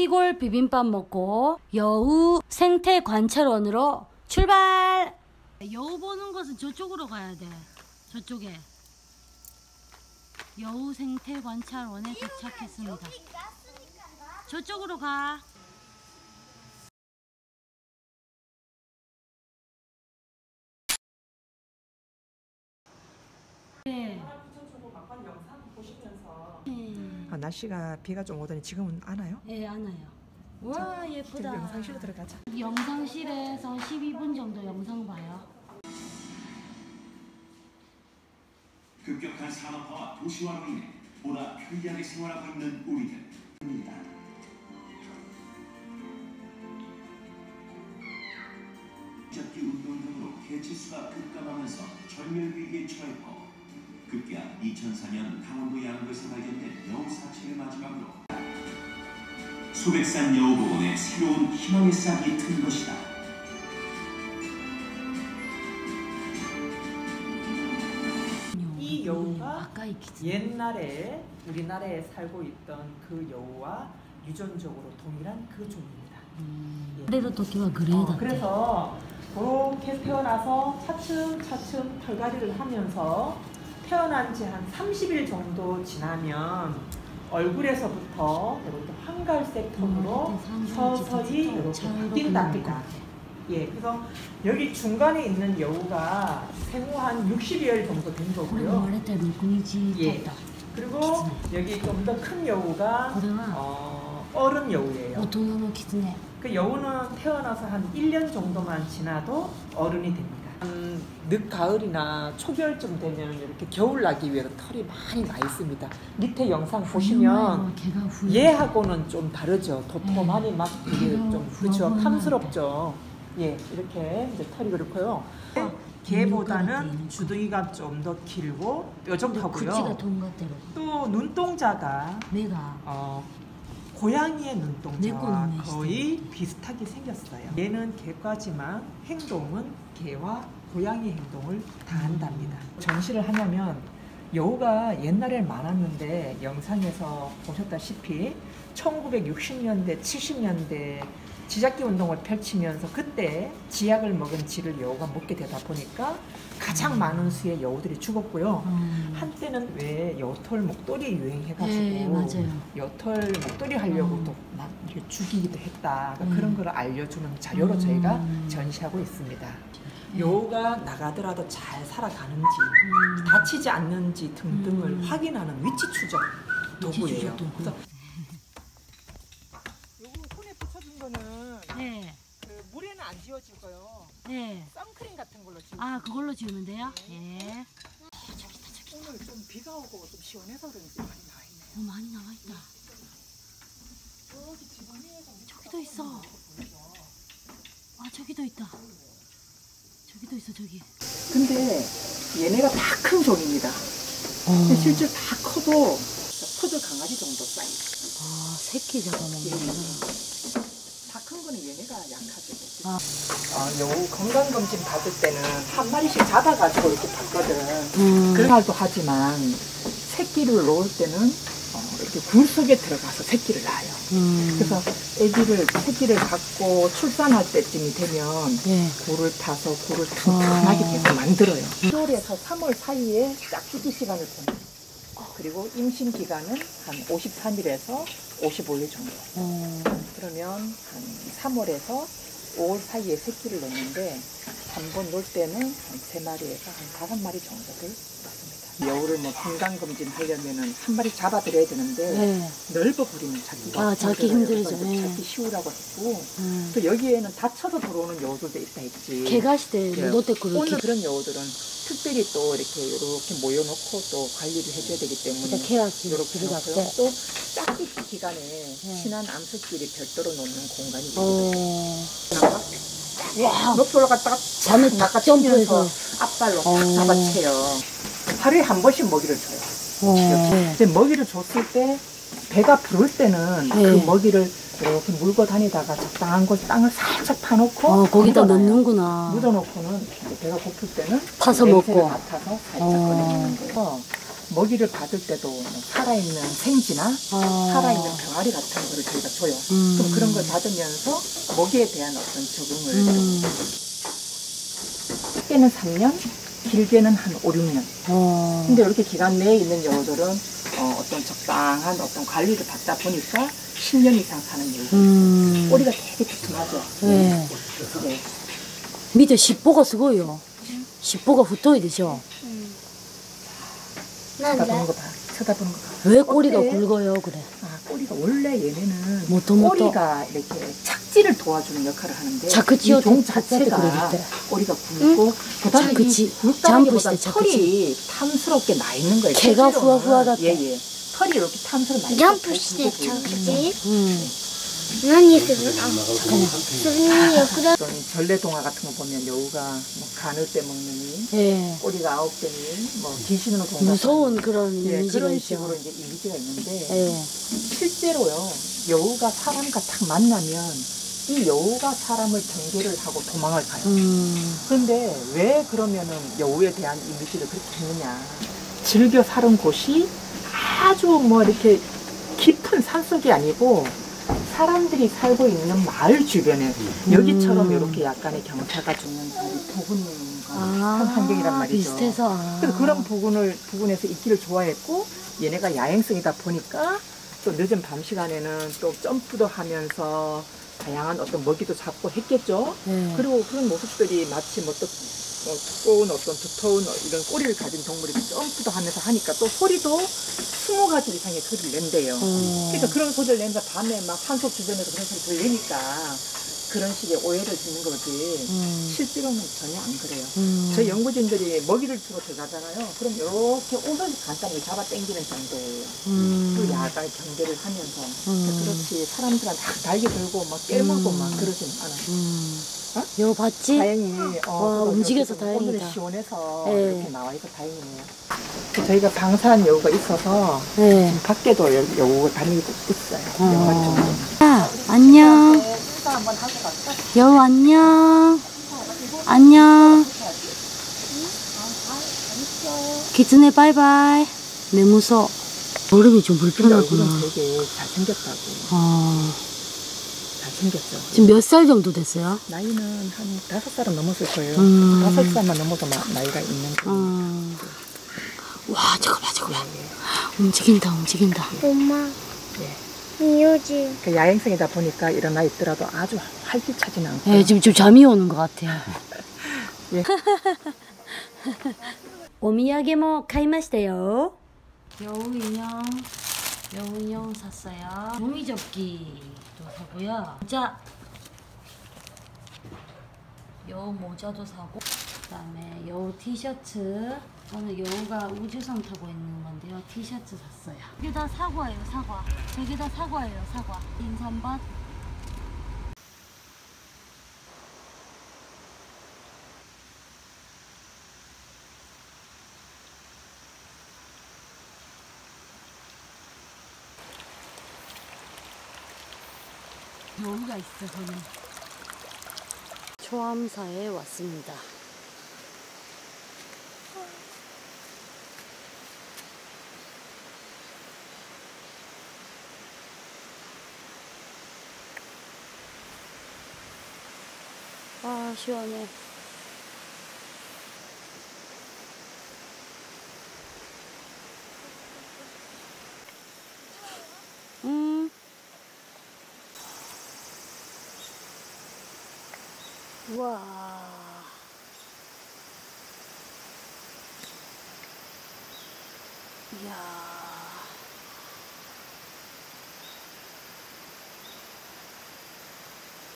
시골 비빔밥 먹고 여우 생태 관찰원으로 출발! 여우 보는 것은 저쪽으로 가야 돼. 저쪽에. 여우 생태 관찰원에 도착했습니다. 저쪽으로 가. 네. 네. 아, 날씨가 비가 좀 오더니 지금은 안 와요? 예, 안아요. 와, 예쁘다. 영상실로 들어가자. 영상실에서 12분 정도 영상 봐요. 급격한 산업화와 도시화로 인해 보다 편리하게 생활하고 있는 우리들입니다. 잡기 운동 등으로 개체수가 급감하면서 절멸 위기에 처했고 급기야 2004년 강원도 양구에서 발견된 여우 사체를 마지막으로 소백산 여우보원의 새로운 희망의 싹이 튼 것이다. 이 여우가 아까 익히지. 옛날에 우리나라에 살고 있던 그 여우와 유전적으로 동일한 그 종입니다. 예. 그래도 도끼와 그래다. 어, 그래서 그렇게 태어나서 차츰차츰 털갈이를 하면서 태어난 지 한 30일 정도 지나면 얼굴에서부터 이렇게 황갈색 톤으로 서서히 이렇게 바뀐답니다. 예, 그래서 여기 중간에 있는 여우가 생후 한 60여일 정도 된 거고요. 예, 그리고 여기 좀 더 큰 여우가 어, 어른 여우예요. 그 여우는 태어나서 한 1년 정도만 지나도 어른이 됩니다. 음, 늦가을이나 초겨울쯤 되면 이렇게 겨울 나기 위해서 털이 많이 나 있습니다. 밑에 영상 보시면 얘하고는 좀 다르죠. 도톰하니 막 이게 좀 그렇죠. 탐스럽죠. 예, 이렇게 이제 털이 그렇고요. 개보다는 주둥이가 좀 더 길고 뾰족하고요. 또 눈동자가 매가 어, 고양이의 눈동자와 네, 거의 비슷하게 생겼어요. 얘는 개과지만 행동은 개와 고양이 행동을 다 한답니다. 전시를 하냐면 여우가 옛날에 많았는데 영상에서 보셨다시피 1960년대, 70년대 지잡기 운동을 펼치면서 그때 지약을 먹은 쥐를 여우가 먹게 되다 보니까 가장 많은 수의 여우들이 죽었고요. 음. 한때는 왜 여털 목도리 유행해가지고 네. 여털 목도리 하려고 음. 또막 이렇게 죽이기도 했다. 그러니까 음. 그런 걸 알려주는 자료로 음. 저희가 전시하고 있습니다. 네. 여우가 나가더라도 잘 살아가는지 음. 다치지 않는지 등등을 음. 확인하는 위치 추적 도구예요. 그래서 요거 손에 붙여준 거는 네. 그 물에는 안 지워지고요. 네. 선크림 같은 걸로 지워. 아 그걸로 지우면 돼요? 예. 오늘 좀 비가 오고 좀 시원해서 그런지 많이 나와 있네요. 어 많이 나와 있다. 저기도 있어. 아 저기도 있다. 저기도 있어 저기. 근데 얘네가 다 큰 종입니다. 근데 실제 다 커도 푸들 강아지 정도 사이즈. 아 새끼 잡아먹는구나. 다 큰 거는 얘네가 약하죠. 아. 아, 여우 건강 검진 받을 때는 한 마리씩 잡아가지고 이렇게 받거든. 음. 그런 말도 하지만 새끼를 놓을 때는 어, 이렇게 굴 속에 들어가서 새끼를 낳아요. 음. 그래서 아기를 새끼를 갖고 출산할 때쯤이 되면 네. 굴을 타서 굴을 튼튼하게 아. 계속 만들어요. 2월에서 3월 사이에 짝짓기 시간을 보내요. 그리고 임신 기간은 한 53일에서 55일 정도. 어. 그러면 한 3월에서 5월 사이에 새끼를 냈는데 단번 놀 때는 한 3마리에서 한 5마리 정도를 넣습니다. 여우를 뭐 건강검진 하려면은 한 마리 잡아드려야 되는데 네. 넓어버리면 자기가 아, 자기 힘들죠. 네. 찾기 쉬우라고 했고 음. 또 여기에는 다쳐서 들어오는 여우들도 있다 했지. 개가시대, 예. 롯데그룹. 오늘 그런 여우들은 특별히 또 이렇게 이렇게 모여놓고 또 관리를 해줘야 되기 때문에 이렇게 해놓고요. 또 짝짓 기간에 친한 암석끼리 별도로 놓는 공간이 있거든요. 높이 올라갔다가 잠을 바깥 점프해서 앞발로 딱 잡아채요. 하루에 한 번씩 먹이를 줘요. 근데 먹이를 줬을 때 배가 부를 때는 그 네. 그 먹이를 이렇게 물고 다니다가 적당한 곳 땅을 살짝 파놓고 어, 거기다 묻어놔요. 넣는구나. 묻어놓고는 이제 배가 고플 때는 냄새를 먹고. 맡아서 살짝 어. 꺼내는 거예요. 먹이를 받을 때도 뭐 살아있는 생쥐나 아. 살아있는 병아리 같은 거를 저희가 줘요. 음. 그럼 그런 걸 받으면서 먹이에 대한 어떤 적응을 음. 짧게는 3년, 길게는 한 5, 6년. 어. 근데 이렇게 기간 내에 있는 여우들은 어, 어떤 적당한 어떤 관리를 받다 보니까 10년 이상 사는 이유가 음. 꼬리가 되게 두툼하죠. 네. 네. 밑에 십보가 쓰고요. 십보가 붙어야 되죠. 음. 쳐다보는 거 봐. 쳐다보는 거 봐. 왜 꼬리가 어때? 굵어요, 그래? 아, 꼬리가 원래 얘네는 모토, 모토. 꼬리가 이렇게 착지를 도와주는 역할을 하는데 착지요, 이종 자체가 꼬리가 굵고 응? 그다음에 이 굵다기보다 털이 탐스럽게 나 있는 거예요. 개가 후아후하다. 예예. 털이 이렇게 탐스러 많이 점프 시대 저기 난이 수분이 전래 동화 같은 거 보면 여우가 뭐 간을 빼먹느니 예. 네. 꼬리가 아홉 개니 뭐 귀신으로 동 무서운 그런 예, 그런 식으로 이제 이미지가 있는데 예. 실제로요 여우가 사람과 딱 만나면 이 여우가 사람을 경계를 하고 도망을 가요. 음. 그런데 왜 그러면은 여우에 대한 이미지를 그렇게 했느냐? 즐겨 사는 곳이 아주 뭐 이렇게 깊은 산속이 아니고 사람들이 살고 있는 마을 주변에 여기처럼 음. 이렇게 약간의 경사가 주는 한 아, 환경이란 말이죠. 비슷해서. 아. 그래서 그런 부분을 부분에서 있기를 좋아했고 얘네가 야행성이다 보니까 또 늦은 밤 시간에는 또 점프도 하면서 다양한 어떤 먹이도 잡고 했겠죠. 예. 그리고 그런 모습들이 마치 뭐 또, 어, 두꺼운 어떤 두터운 어, 이런 꼬리를 가진 동물이 점프도 하면서 하니까 또 소리도 스무 가지 이상의 소리를 낸대요. 어. 그러니까 그런 소리를 내면서 밤에 막 산속 주변에서 그런 소리 들리니까 그런 식의 오해를 듣는 거지. 음. 실제로는 전혀 안 그래요. 음. 저희 연구진들이 먹이를 주러 들어가잖아요. 그럼 이렇게 오면서 간단히 잡아 당기는 정도예요. 음. 그 야간 경계를 하면서. 음. 그렇지 사람들한테 막 달기 들고 막 깨물고 음. 막 그러진 않아요. 음. 어? 여 봤지? 다행히 어, 와, 그거 움직여서 다행이다. 오늘은 시원해서 네. 이렇게 나와 있어 다행이네요. 그 저희가 방사한 여우가 있어서 예. 지금 밖에도 여- 여우가 다니고 있어요. 여우가 좀. 야, 안녕. 하고 갈까? 여우 안녕. 안녕. 기츠네 바이바이. 내 무서. 얼음이 좀 근데 얼굴은 불편하구나. 되게 잘생겼다고. 어, 잘 생겼죠. 지금 몇 살 정도 됐어요? 나이는 한 다섯 살은 넘었을 거예요. 음. 다섯 살만 넘어도 마- 나이가 있는 거. 어. 와, 잠깐만, 잠깐만. 움직인다, 움직인다. おま 예. 名字 그 야행성이다 보니까 일어나 있더라도 아주 활기차지는 않고. 예, 지금 좀 잠이 오는 것 같아요. 예. お土産も買いましたよ。 여우 인형, 여우 인형 샀어요. 종이 접기 도 사고요. 모자, 여우 모자도 사고, 그다음에 여우 티셔츠. 저는 여우가 우주선 타고 있는 건데요. 티셔츠 샀어요. 이게 다 사과예요, 사과. 저게 다 사과예요, 사과. 인삼밭. 여우가 있어 저는. 초암사에 왔습니다. 아 시원해 우와. 이야.